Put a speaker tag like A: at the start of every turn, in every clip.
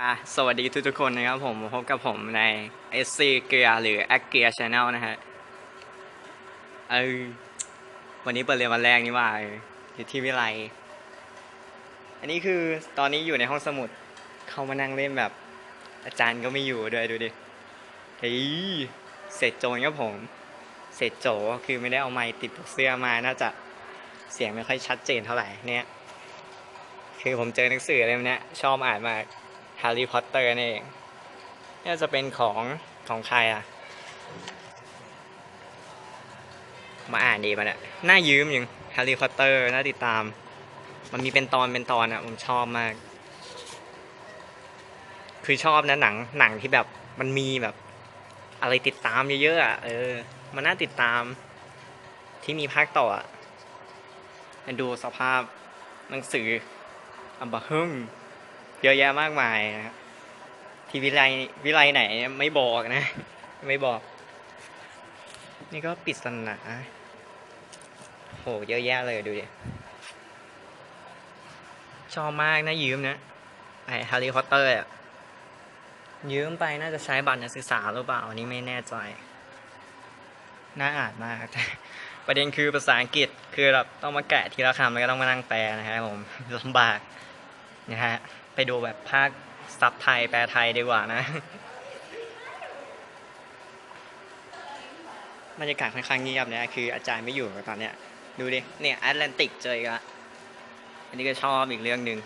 A: อะสวัสดีทุกๆคนนะครับผมพบกับผมใน SC เกียหรือ a g g e a r Channel นะฮะเออวันนี้เปิดเรียนวันแรกนี่ว่าออยู่ที่วิไลอันนี้คือตอนนี้อยู่ในห้องสมุด เข้ามานั่งเล่นแบบ อาจารย์ก็ไม่อยู่ด้วยดูดิเฮ้ยเศษโจรครับผมเศษโจคือไม่ได้เอาไม้ติดกับเสื้อมาน่าจะเสียงไม่ค่อยชัดเจนเท่าไหร่เนี่ย คือผมเจอหนังสือเล่มนี้ชอบอ่านมาก แฮร์รี่พอตเตอร์นี่เองนี่จะเป็นของของใครอะ มาอ่านดีมันอะน่ายืมยังแฮร์รี่พอตเตอร์น่าติดตาม มันมีเป็นตอนเป็นตอนอะ ผมชอบมาก คือชอบนะหนังหนังที่แบบมันมีแบบ อะไรติดตามเยอะๆอะเออ มันน่าติดตามที่มีภาคต่ออะดูสภาพหนังสืออัมบะฮึ่ง เยอะแยะมากมายนะครับที่วิไลวิไลไหนไม่บอกนะ ไม่บอก นี่ก็ปริศนาโหเยอะแยะเลยดูดิชอบมากนะยืมนะไอแฮร์รี่พอตเตอร์อะยืมไปน่าจะใช้บัตรนักศึกษาหรือเปล่าอันนี้ไม่แน่ใจ น่าอ่านมาก ประเด็นคือภาษาอังกฤษคือแบบต้องมาแกะทีละคำแล้วก็ต้องมานั่งแปลนะครับผมลำบาก นะฮะ ไปดูแบบภาคซับไทยแปลไทยดีกว่านะ บรรยากาศค่อนข้างเงียบนะ คืออาจารย์ไม่อยู่ตอนเนี้ย ดูดิ เนี่ยแอตแลนติกเจออีกละอันนี้ก็ชอบอีกเรื่องหนึ่ง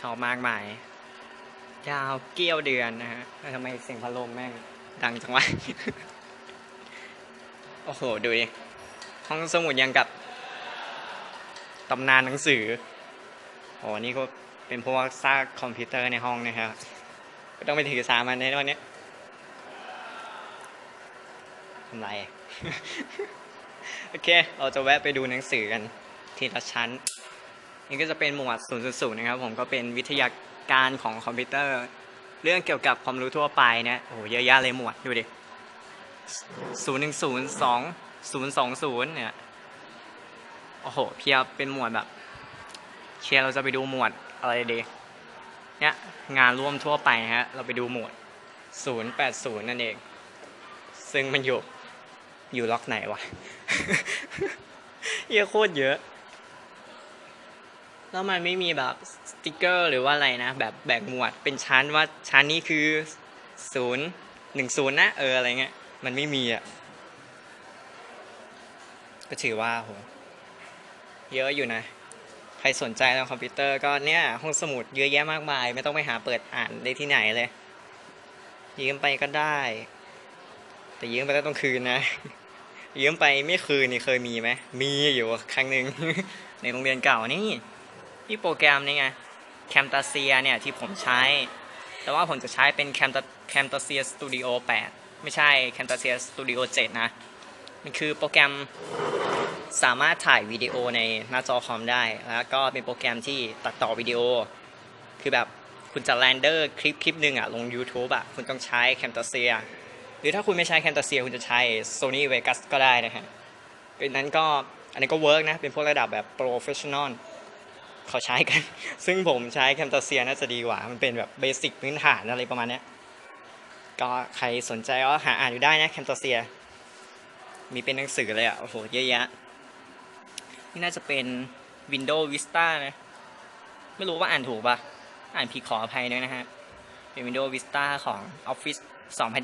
A: ชอบมากมายยาวเกี้ยวเดือนนะฮะทำไมเสียงพัดลมแม่งดังจังวะ โอ้โห ดูดิ ห้องสมุดยังกับตำนานหนังสือ โอ้นี่ก็เป็นพวกซากคอมพิวเตอร์ในห้องนะครับก็ต้องไปถือสามันในวันนี้ทำไร โอเค เราจะแวะไปดูหนังสือกันทีละชั้น นี่ก็จะเป็นหมวด0.0นะครับ ผมก็เป็นวิทยาการของคอมพิวเตอร์ เรื่องเกี่ยวกับความรู้ทั่วไปนะโอ้โหเยอะแยะเลยหมวด ดูดิ010 2 020เนี่ย โอ้โห เพียบเป็นหมวดแบบ เชียร์เราจะไปดูหมวดอะไรดีเนี่ยงานร่วมทั่วไปฮะ เราไปดูหมวด 080 นั่นเอง ซึ่งมันอยู่ อยู่ล็อกไหนวะเยอะโคตรเยอะ แล้วมันไม่มีแบบสติกเกอร์หรือว่าอะไรนะ แบบแบ่งหมวดเป็นชั้นว่าชั้นนี้คือ 0 1 0นะเอออะไรเงี้ย มันไม่มีอะ ก็ถือว่าโหเยอะอยู่นะ รสนใจเรื่องคอมพิวเตอร์ก็เนี่ยห้องสมุดเยอะแยะมากมาย ไม่ต้องไปหาเปิดอ่านได้ที่ไหนเลย ยืมไปก็ได้ แต่ยืมไปก็ต้องคืนนะ ยืมไปไม่คืนนี่เคยมีไหมมีอยู่ครั้งหนึ่งในโรงเรียนเก่านี่ที่โปรแกรมนี่ไงแคมตาเซียเนี่ยที่ผมใช้ แต่ว่าผมจะใช้เป็นแคมตาแคมตาเซียสตูดิโอ8ไม่ใช่แคมตาเซียสตูดิโอ7นะ มันคือโปรแกรม สามารถถ่ายวิดีโอในหน้าจอคอมได้ แล้วก็เป็นโปรแกรมที่ตัดต่อวิดีโอ คือแบบคุณจะแรนเดอร์คลิปคลิปหนึ่งอะลง YouTube อะคุณต้องใช้ Camtasia หรือถ้าคุณไม่ใช้ Camtasia คุณจะใช้ Sony Vegas ก็ได้นะฮะเป็นนั้นก็อันนี้ก็เวิร์กนะ เป็นพวกระดับแบบ Professional เขาใช้กัน ซึ่งผมใช้ Camtasia น่าจะดีกว่า มันเป็นแบบเบสิกพื้นฐานอะไรประมาณนี้ก็ใครสนใจก็หาอ่านอยู่ได้นะ Camtasia มีเป็นหนังสือเลยอะโอ้โหเยอะแยะ นี่น่าจะเป็น Windows Vista นะ ไม่รู้ว่าอ่านถูกปะอ่านผิดขออภัยด้วยนะฮะ เป็น Windows Vista ของ Office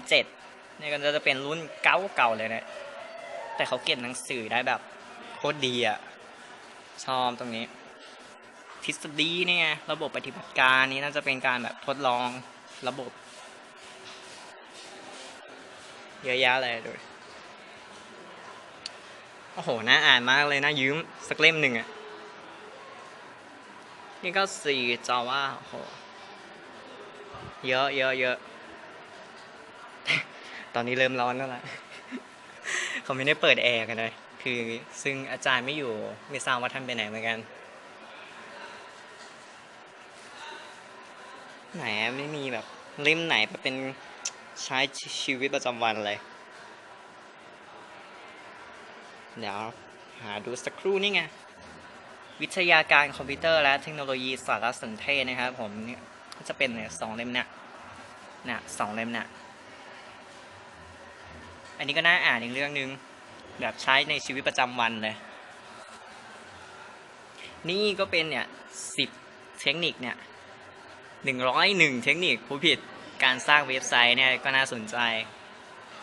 A: 2007นี่ก็จะเป็นรุ่นเก่าเก่าๆเลยนะ แต่เขาเก็บหนังสือได้แบบโคตรดีอะชอบตรงนี้ ทฤษฎีเนี่ย ระบบปฏิบัติการนี้น่าจะเป็นการแบบทดลองระบบ เยอะแยะเลยดูโอ้โห น่าอ่านมากเลยนะยืมสักเล่มหนึ่งอะนี่ก็สี่จอว่าโอ้โห เยอะเยอะเยอะ ตอนนี้เริ่มร้อนแล้วล่ะ เขาไม่ได้เปิดแอร์กันเลย คือซึ่งอาจารย์ไม่อยู่ ไม่ทราบว่าท่านไปไหนเหมือนกัน ไหนไม่มีแบบเล่มไหนแบบเป็นใช้ชีวิตประจำวันเลย เดี๋ยวหาดูสักครู่นี่ไง วิทยาการคอมพิวเตอร์และเทคโนโลยีสารสนเทศนะครับผมเนี่ยก็จะเป็นเนี่ยสองเล่มเนี่ยเนี่ยสองเล่มเนี่ยอันนี้ก็น่าอ่านอีกเรื่องหนึง แบบใช้ในชีวิตประจำวันเลย นี่ก็เป็นเนี่ยสิบเทคนิคเนี่ยหนึ่งร้อยหนึ่งเทคนิคผู้ผิดการสร้างเว็บไซต์เนี่ยก็น่าสนใจ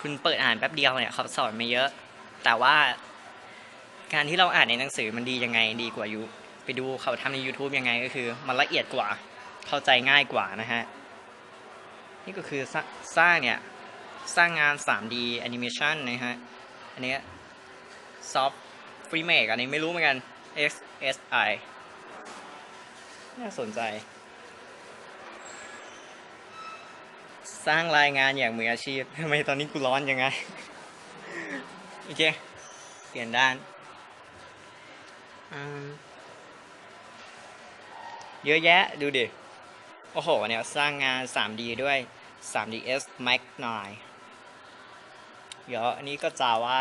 A: คุณเปิดอ่านแป๊บเดียวเนี่ยเขาสอนมาเยอะ แต่ว่า การที่เราอ่านในหนังสือมันดียังไงดีกว่าอยูไปดูเขาทำใน YouTube ยังไงก็คือ มันละเอียดกว่าเข้าใจง่ายกว่านะฮะ นี่ก็คือสร้างเนี่ย สร้างงาน 3D animation นะฮะ อันนี้ soft remake อันนี้ไม่รู้เหมือนกัน XSI น่าสนใจ สร้างรายงานอย่างมืออาชีพทำไมตอนนี้กูร้อนยังไง โอเค เปลี่ยนด้าน เยอะแยะดูดิ โอ้โหเนี่ยสร้างงาน 3D ด้วย 3ds Max 9เดี๋ยวอันนี้ก็ Java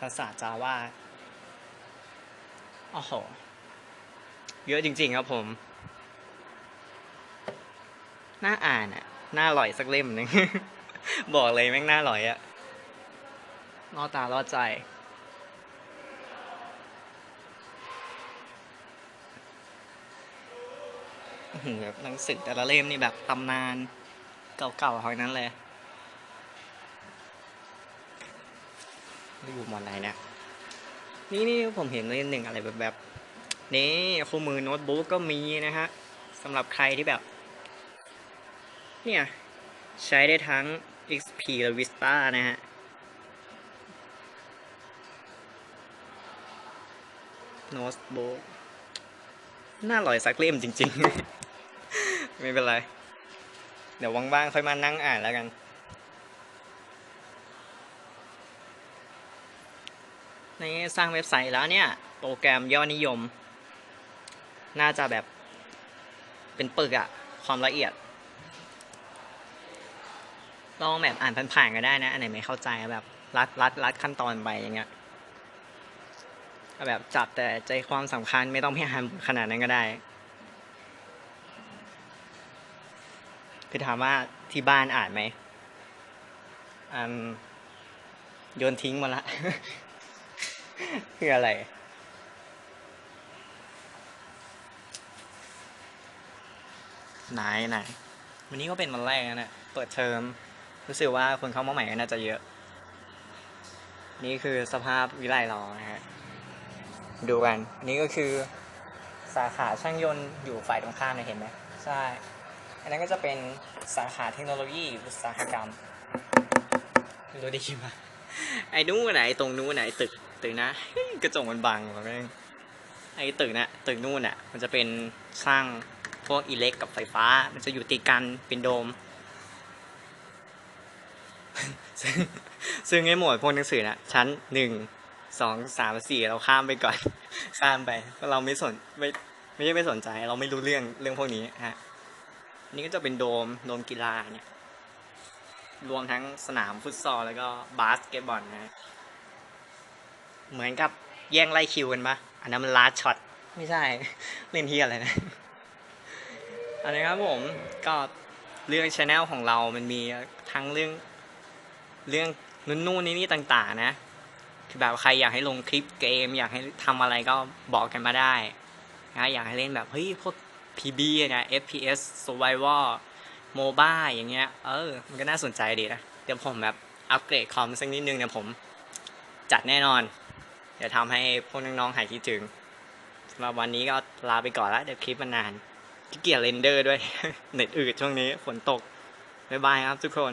A: ภาษา Java โอ้โห เยอะจริง ๆ ครับผม น่าอ่านอะน่าอร่อยสักเล่มหนึ่ง บอกเลยแม่งน่าอร่อยอะล่อตาล่อใจ อื้อหือ แบบหนังสือแต่ละเล่มนี่แบบตำนานเก่าๆทั้งนั้นเลยนี่อยู่หมอนไหนเนี่ยนี่นี่ผมเห็นเล่มหนึ่งอะไรแบบแบบนี่คู่มือโน้ตบุ๊กก็มีนะฮะสำหรับใครที่แบบ เนี่ยใช้ได้ทั้ง XP และ Vista นะฮะโน้ตบุ๊กน่าอร่อยสักเล่มจริง ๆ ไม่เป็นไร เดี๋ยวว่างๆค่อยมานั่งอ่านแล้วกันในสร้างเว็บไซต์แล้วเนี่ย โปรแกรมยอดนิยม น่าจะแบบ เป็นปึกอะความละเอียด ลองแบบอ่านผ่านๆก็ได้นะ อันไหนไม่เข้าใจแบบรัดรัดรัดขั้นตอนไปอย่างเงี้ยก็แบบจับแต่ใจความสำคัญไม่ต้องพิหารขนาดนั้นก็ได้ คือถามว่าที่บ้านอ่านไหมอืมโยนทิ้งหมาละ คืออะไร ไหนไหนวันนี้ก็เป็นวันแรกนะเนี่ยเปิดเทอม รู้สึกว่าคนเข้ามาใหม่ก็น่าจะเยอะ นี่คือสภาพวิไลเรานะฮะ ดูกันอันนี้ก็คือสาขาช่างยนต์อยู่ฝ่ายตรงข้ามนะเห็นไหม ใช่ อันนั้นก็จะเป็นสาขาเทคโนโลยีอุตสาหกรรมรู้ได้ยินปะไอ้นู้นไหนตรงนู้นไหนะไอ้ตึกตึกนะกระจกมันบังวะแม่งไอ้ตึกนะตึกนู้นอะมันจะเป็นช่างพวกอิเล็กกับไฟฟ้า มันจะอยู่ติดกันเป็นโดม ซึ่งซึ่งไอ้หมวดพวกหนังสือนะชั้นหนึ่งสองสามสี่เราข้ามไปก่อน ข้ามไปเพราะเราไม่สนไม่ไม่ใช่ไม่สนใจ เราไม่รู้เรื่องเรื่องพวกนี้ฮะ นี่ก็จะเป็นโดมโดมกีฬาเนี่ย รวมทั้งสนามฟุตซอลแล้วก็บาสเกตบอลนะ เหมือนกับแย่งไล่คิวกันปะอันนั้นมันลาช็อต ไม่ใช่ เล่นเฮียอะไรนะ อันนี้ครับผมก็เรื่องชแนลของเรามันมีทั้งเรื่องเรื่องนู่นนู่นนี่นี่ต่าง ๆ นะคือแบบใครอยากให้ลงคลิปเกม อยากให้ทำอะไรก็บอกกันมาได้นะอยากให้เล่นแบบเฮ้ยพวก PB นะ FPS Survival MOBA อย่างเงี้ย เออ มันก็น่าสนใจดีนะ เดี๋ยวผมแบบอัปเกรดคอมสักนิดนึงเนี่ยผมจัดแน่นอน เดี๋ยวทำให้พวกน้องๆหายคิดถึงสำหรับวันนี้ก็ลาไปก่อนละเดี๋ยวคลิปมันนานขี้เกียจเรนเดอร์ด้วย เน็ตอืดช่วงนี้ฝนตก บ๊ายบายครับทุกคน